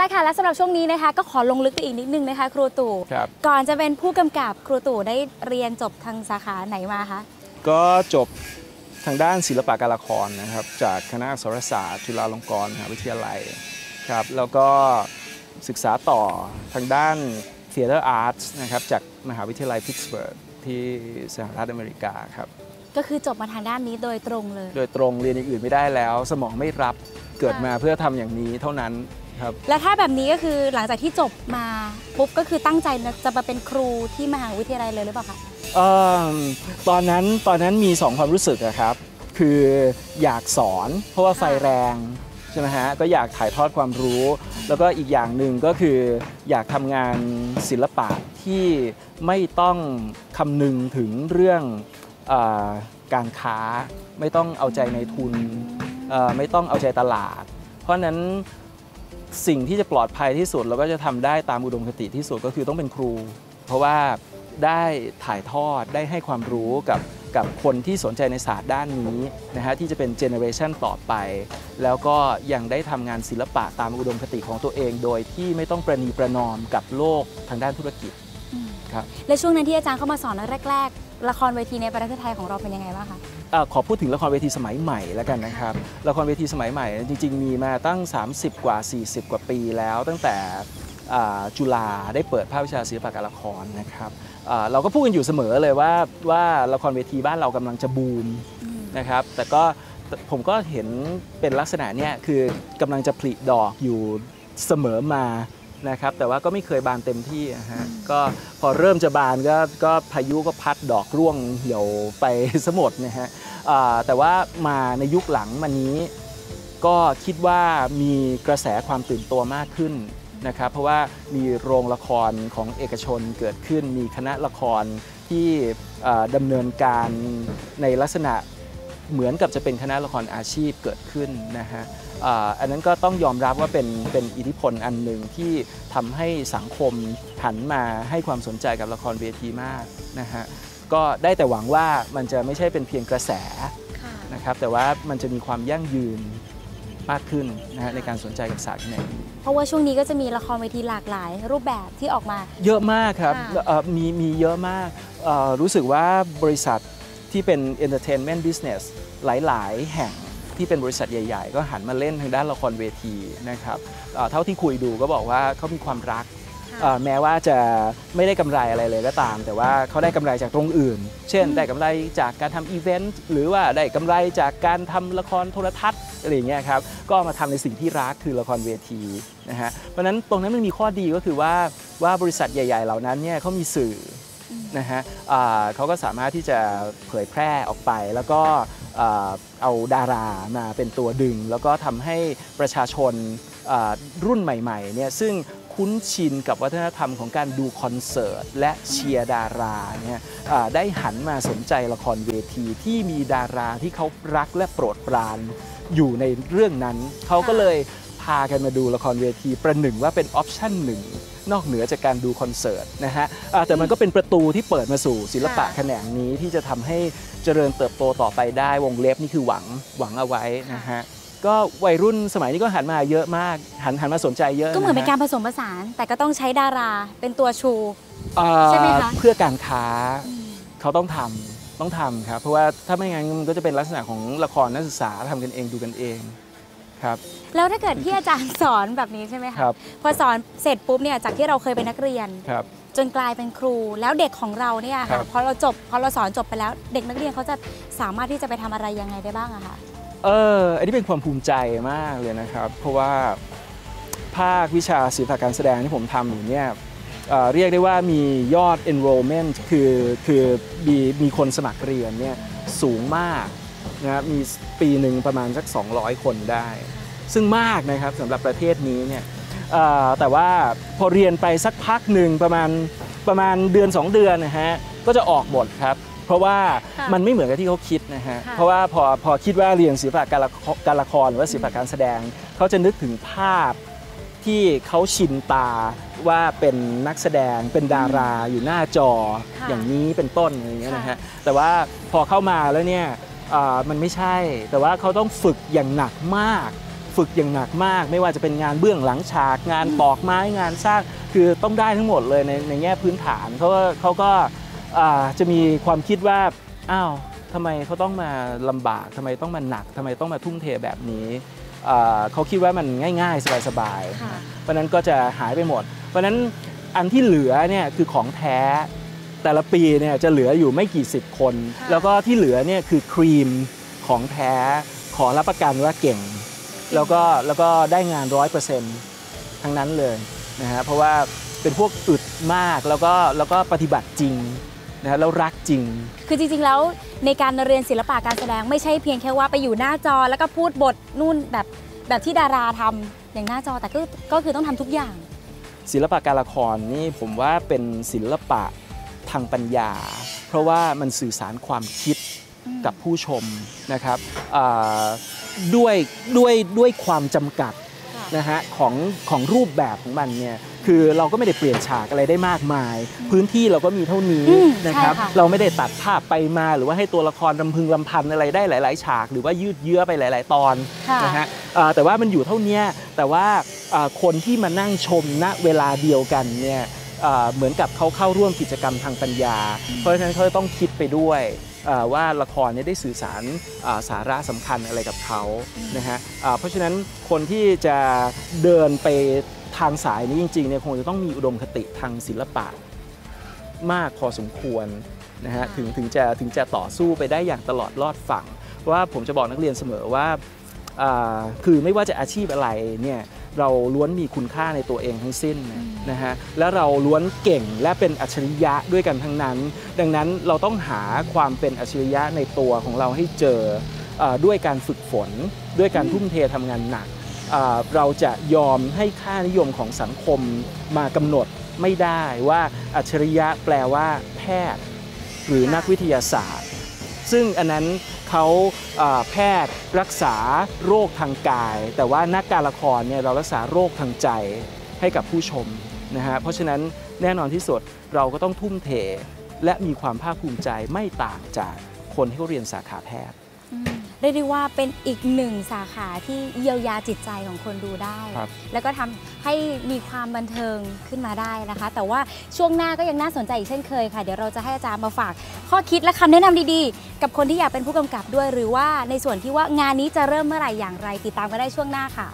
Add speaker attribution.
Speaker 1: ละค่ะ และสำหรับช่วงนี้นะคะ ก็ขอลงลึกไปอีกนิดนึงนะคะ ครูตู่
Speaker 2: ครับ
Speaker 1: ก่อนจะเป็นผู้กำกับครูตู่ได้เรียนจบทางสาขาไหนมาคะ
Speaker 2: ก็จบทางด้านศิลปะการละครนะครับ จากคณะอักษรศาสตร์จุฬาลงกรณ์มหาวิทยาลัยครับแล้วก็ศึกษาต่อทางด้าน Theater Arts นะครับจากมหาวิทยาลัยพิตสเบิร์กที่สหรัฐอเมริกาครับ
Speaker 1: ก็คือจบมาทางด้านนี้โดยตรงเลย
Speaker 2: โดยตรงเรียนอย่างอื่นไม่ได้แล้ว สมองไม่รับเกิดมาเพื่อทำอย่างนี้เท่านั้น ครับ
Speaker 1: และถ้าแบบนี้ก็คือหลังจากที่จบมาปุ๊บก็คือตั้งใจจะมาเป็นครูที่มหาวิทยาลัยเลยหรือเปล่าคะ
Speaker 2: เอิ่มตอนนั้นตอนนั้นมีสองความรู้สึกอะครับ คืออยากสอนเพราะว่าไฟแรงใช่ไหมฮะก็อยากถ่ายทอดความรู้ แล้วก็อีกอย่างหนึ่งก็คืออยากทำงานศิลปะที่ไม่ต้องคำนึงถึงเรื่องเออการค้า ไม่ต้องเอาใจในทุนเอ่อไม่ต้องเอาใจตลาด เพราะฉะนั้น สิ่งที่จะปลอดภัยที่สุดแล้วก็จะทำได้ตามอุดมคติที่สุดก็คือต้องเป็นครู เพราะว่าได้ถ่ายทอดได้ให้ความรู้กับกับคนที่สนใจในศาสตร์ด้านนี้นะฮะที่จะเป็นเจเนอเรชันต่อไป แล้วก็ยังได้ทำงานศิลปะตามอุดมคติของตัวเอง โดยที่ไม่ต้องประนีประนอมกับโลกทางด้านธุรกิจครับ
Speaker 1: และช่วงนั้นที่อาจารย์เข้ามาสอนแรก ๆ ละครเวทีในประเทศไทยของเราเป็นยังไงบ้างคะ
Speaker 2: เออ ขอพูดถึงละครเวทีสมัยใหม่แล้วกันนะครับละครเวทีสมัยใหม่จริง ๆ มีมาตั้ง 30 กว่า 40 กว่าปีแล้ว ตั้งแต่จุฬาได้เปิดภาควิชาศิลปะการละครนะครับเราก็พูดกันอยู่เสมอเลยว่าว่าละครเวทีบ้านเรากำลังจะบูมนะครับแต่ก็ผมก็เห็นเป็นลักษณะเนี้ยคือกำลังจะผลิดอกอยู่เสมอมา นะครับแต่ว่าก็ไม่เคยบานเต็มที่อะฮะก็พอเริ่มจะบานก็ก็พายุก็พัดดอกร่วงเหี่ยวไปสมดนะฮะอ่าแต่ว่ามาในยุคหลังมานี้ ก็คิดว่ามีกระแสความตื่นตัวมากขึ้นนะครับเพราะว่ามีโรงละครของเอกชนเกิดขึ้น มีคณะละครที่อ่าดำเนินการในลักษณะ เหมือนกับจะเป็นคณะละครอาชีพเกิดขึ้นนะฮะอ่าอันนั้นก็ต้องยอมรับว่าเป็นเป็นอิทธิพลอันหนึ่งที่ทำให้สังคมหันมาให้ความสนใจกับละครเวทีมากนะฮะก็ได้แต่หวังว่ามันจะไม่ใช่เป็นเพียงกระแสนะครับแต่ว่ามันจะมีความยั่งยืนมากขึ้นนะฮะในการสนใจกับศาสตร์แขนงนี้
Speaker 1: เพราะว่าช่วงนี้ก็จะมีละครเวทีหลากหลาย รูปแบบที่ออกมา
Speaker 2: เยอะมากครับ
Speaker 1: ค่ะ
Speaker 2: เอ่อมีมีเยอะมากเอ่อรู้สึกว่าบริษัท ที่เป็น entertainment business หลาย ๆ แห่งที่เป็นบริษัทใหญ่ ๆ ก็หันมาเล่นทางด้านละครเวทีนะครับเอ่อเท่าที่คุยดูก็บอกว่าเขามีความรักเอ่อแม้ว่าจะไม่ได้กำไรอะไรเลยก็ตาม แต่ว่าเขาได้กำไรจากตรงอื่น เช่น ได้กำไรจากการทำอีเวนต์หรือว่าได้กำไรจากการทำละครโทรทัศน์อะไรอย่างเงี้ยครับก็เอามาทำในสิ่งที่รักคือละครเวทีนะฮะเพราะฉะนั้นตรงนั้นมันมีข้อดีก็คือว่าว่าบริษัทใหญ่ ๆ เหล่านั้นเนี่ยเขามีสื่ออ นะฮะเขาก็สามารถที่จะเผยแพร่ออกไป แล้วก็เอาดารามาเป็นตัวดึง แล้วก็ทำให้ประชาชนรุ่นใหม่ๆเนี่ยซึ่งคุ้นชินกับวัฒนธรรมของการดูคอนเสิร์ต และเชียร์ดาราเนี่ยได้หันมาสนใจละครเวทีที่มีดาราที่เขารักและโปรดปรานอยู่ในเรื่องนั้น เขาก็เลย พากันมาดูละครเวทีประหนึ่งว่าเป็นออปชั่นหนึ่งนอกเหนือจากการดูคอนเสิร์ตนะฮะอ่าแต่มันก็เป็นประตูที่เปิดมาสู่ศิลปะ
Speaker 1: ค่ะ
Speaker 2: แขนงนี้ที่จะทำให้เจริญเติบโตต่อไปได้วงเล็บนี่คือหวังหวังเอาไว้นะฮะก็วัยรุ่นสมัยนี้ก็หันมาเยอะมากหันหันมาสนใจเยอะ
Speaker 1: ก็เหมือน
Speaker 2: นะ
Speaker 1: เป็น
Speaker 2: ฮะ
Speaker 1: การผสมผสาน แต่ก็ต้องใช้ดาราเป็นตัวชู
Speaker 2: เอ่อ
Speaker 1: ใช่ไหมคะ
Speaker 2: เพื่อการค้าเขาต้องทำต้องทำครับเพราะว่าถ้าไม่งั้นมันก็จะเป็นลักษณะของละครนักศึกษาทำกันเองดูกันเอง ครับ
Speaker 1: แล้วถ้าเกิดที่อาจารย์สอนแบบนี้ใช่ไหมคะ
Speaker 2: ครับ
Speaker 1: พอสอนเสร็จปุ๊บเนี่ยจากที่เราเคยเป็นนักเรียน
Speaker 2: ครับ
Speaker 1: จนกลายเป็นครูแล้วเด็กของเราเนี่ย
Speaker 2: ครั
Speaker 1: ค่ะ
Speaker 2: บ
Speaker 1: พอเราจบพอเราสอนจบไปแล้ว เด็กนักเรียนเขาจะสามารถที่จะไปทำอะไรยังไงได้บ้างอะคะ
Speaker 2: เอออันนี้เป็นความภูมิใจมากเลยนะครับ เพราะว่าภาควิชาศิลปะการแสดงที่ผมทำอยู่เนี่ยเอ่อเรียกได้ว่ามียอด enrollment คือคือมีมีคนสมัครเรียนเนี่ยสูงมาก นะครับมีปีหนึ่งประมาณสัก 200 คนได้ ซึ่งมากนะครับสำหรับประเทศนี้เนี่ยเอ่อแต่ว่าพอเรียนไปสักพักหนึ่งประมาณประมาณเดือน 2 เดือนนะฮะก็จะออกบทครับเพราะว่า
Speaker 1: ค่ะ
Speaker 2: มันไม่เหมือนกับที่เขาคิดนะฮะ
Speaker 1: ค่ะ
Speaker 2: เพราะว่าพอพอคิดว่าเรียนศิลปะการละครการละครหรือว่าศิลปะการแสดง เขาจะนึกถึงภาพที่เขาชินตาว่าเป็นนักแสดงเป็นดาราอยู่หน้าจอ
Speaker 1: ค่ะ
Speaker 2: อย่างนี้เป็นต้นอะไรอย่างเงี้ยนะ
Speaker 1: ค่ะ
Speaker 2: ฮะ แต่ว่าพอเข้ามาแล้วเนี่ยอ่า มันไม่ใช่ แต่ว่าเขาต้องฝึกอย่างหนักมาก ฝึกอย่างหนักมาก ไม่ว่าจะเป็นงานเบื้องหลังฉาก งานตอกไม้งานสร้าง คือต้องได้ทั้งหมดเลยในในแง่พื้นฐานเขาก็เขาก็อ่าจะมีความคิดว่าอ้าวทำไมเขาต้องมาลำบากทำไมต้องมาหนักทำไมต้องมาทุ่มเทแบบนี้อ่าเขาคิดว่ามันง่ายๆ สบายๆ
Speaker 1: ค่ะ
Speaker 2: เพราะฉะนั้นก็จะหายไปหมด เพราะฉะนั้นอันที่เหลือเนี่ยคือของแท้ แต่ละปีเนี่ยจะเหลืออยู่ไม่กี่สิบคน
Speaker 1: ค่ะ
Speaker 2: แล้วก็ที่เหลือเนี่ยคือครีมของแท้ขอรับประกันว่าเก่ง แล้วก็แล้วก็ได้งานร้อยเปอร์เซ็นต์ทั้งนั้นเลยนะฮะเพราะว่าเป็นพวกอึดมากแล้วก็แล้วก็ปฏิบัติจริงนะฮะแล้วรักจริง
Speaker 1: คือจริงๆแล้วในการเรียนศิลปะการแสดงไม่ใช่เพียงแค่ว่าไปอยู่หน้าจอแล้วก็พูดบทนู่นแบบแบบที่ดาราทำอย่างหน้าจอแต่ก็ก็คือต้องทำทุกอย่าง
Speaker 2: ศิลปะการละครนี่ผมว่าเป็นศิลปะ ทางปัญญา เพราะว่ามันสื่อสารความคิด
Speaker 1: อืม
Speaker 2: กับผู้ชมนะครับอ่าด้วยด้วยด้วยความจำกัด
Speaker 1: ค่ะ
Speaker 2: นะฮะของของรูปแบบของมันเนี่ยคือเราก็ไม่ได้เปลี่ยนฉากอะไรได้มากมาย พื้นที่เราก็มีเท่านี้
Speaker 1: อืม
Speaker 2: นะครับ
Speaker 1: ใช่ค่ะ
Speaker 2: เราไม่ได้ตัดภาพไปมาหรือว่าให้ตัวละครลำพึงลำพันอะไรได้หลาย ๆ ฉาก หรือว่ายืดเยื้อไปหลาย ๆ ตอน
Speaker 1: ค่ะ
Speaker 2: นะฮะอ่าแต่ว่ามันอยู่เท่านี้แต่ว่าอ่าคนที่มานั่งชมณเวลาเดียวกันเนี่ยอ่า เหมือนกับเขาเข้าร่วมกิจกรรมทางปัญญา เพราะฉะนั้นเขาจะต้องคิดไปด้วยอ่าว่าละครเนี่ยได้สื่อสารอ่าสาระสำคัญอะไรกับเขานะฮะอ่าเพราะฉะนั้นคนที่จะเดินไปทางสายนี้จริงๆเนี่ยคงจะต้องมีอุดมคติทางศิลปะมากพอสมควรนะฮะ
Speaker 1: ค่ะ
Speaker 2: ถึงถึงจะถึงจะต่อสู้ไปได้อย่างตลอดรอดฝั่งเพราะว่าผมจะบอกนักเรียนเสมอว่าอ่าคือไม่ว่าจะอาชีพอะไรเนี่ย เราล้วนมีคุณค่าในตัวเองทั้งสิ้นนะนะฮะแล้วเราล้วนเก่งและเป็นอัจฉริยะด้วยกันทั้งนั้น ดังนั้นเราต้องหาความเป็นอัจฉริยะในตัวของเราให้เจออาด้วยการฝึกฝน ด้วยการทุ่มเททำงานหนักอ่าเราจะยอมให้ค่านิยมของสังคมมากำหนดไม่ได้ว่าอัจฉริยะแปลว่าแพทย์ หรือ
Speaker 1: ค่ะ
Speaker 2: นักวิทยาศาสตร์ ซึ่งอันนั้นเขาแพทย์รักษาโรคทางกาย แต่ว่านักการละครเนี่ยเรารักษาโรคทางใจให้กับผู้ชมนะฮะเพราะฉะนั้นแน่นอนที่สุดเราก็ต้องทุ่มเท และมีความภาคภูมิใจไม่ต่างจากคนที่เขาเรียนสาขาแพทย์
Speaker 1: เรียกได้ว่าเป็นอีกหนึ่งสาขาที่เยียวยาจิตใจของคนดูได้
Speaker 2: ครับ
Speaker 1: แล้วก็ทำให้มีความบันเทิงขึ้นมาได้นะคะ แต่ว่าช่วงหน้าก็ยังน่าสนใจอีกเช่นเคยค่ะ เดี๋ยวเราจะให้อาจารย์มาฝาก ข้อคิดและคำแนะนำดีๆ กับคนที่อยากเป็นผู้กำกับด้วย หรือว่าในส่วนที่ว่างานนี้จะเริ่มเมื่อไหร่อย่างไร ติดตามกันได้ช่วงหน้าค่ะ